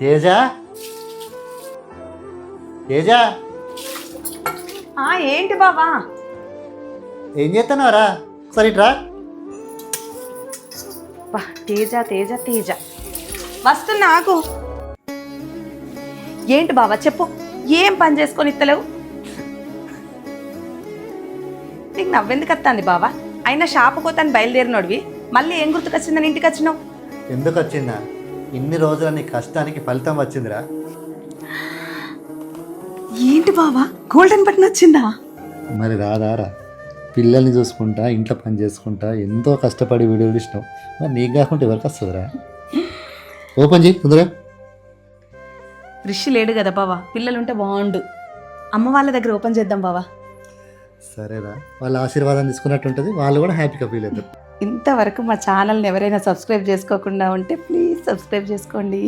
తేజ? తేజ? ఆ ఏంటి బావా? ఏం చేస్తున్నావురా? ఒకసారి ఇట్రా. బా, తేజ తేజ తేజ. వస్తున్నా ఆగు. ఏంటి బావా చెప్పు. ఏం పని చేసుకొని ఇత్తలేవు? నీకు నవ్వెందుకు వస్తుంది బావా? అయినా షాపు కోతాను బయలుదేరినోడివి. మళ్ళీ ఏం గుర్తుకొచ్చిందని ఇంటికి వచ్చినావు ఎందుకు వచ్చిందా ఇన్ని రోజుల నీ కష్టానికి ఫలితం వచ్చిందిరా. ఏంటి బావా? గోల్డెన్ బటన్ వచ్చిందా? మరి రాదారా. పిల్లల్ని చూసుకుంటా ఇంట్లో పని చేసుకుంటా ఎంతో కష్టపడి వీడియో తీసినావు. మరి నీకు కాకుండా ఎవరికి వస్తుందిరా? ఓపెన్ చేయి తొందరగా రిషి లేడు కదా బావా. పిల్లలుంటే బాగుండు అమ్మ వాళ్ళ దగ్గర ఓపెన్ చేద్దాం బావా. సరేరా. వాళ్ళ ఆశీర్వాదం తీసుకున్నట్టు ఉంటుంది వాళ్ళు కూడా హ్యాపీగా ఫీల్ అవుతారు. ఇంతవరకు మా ఛానల్ని ఎవరైనా సబ్స్క్రైబ్ చేసుకోకుండా ఉంటే ప్లీజ్ సబ్స్క్రైబ్ చేసుకోండి.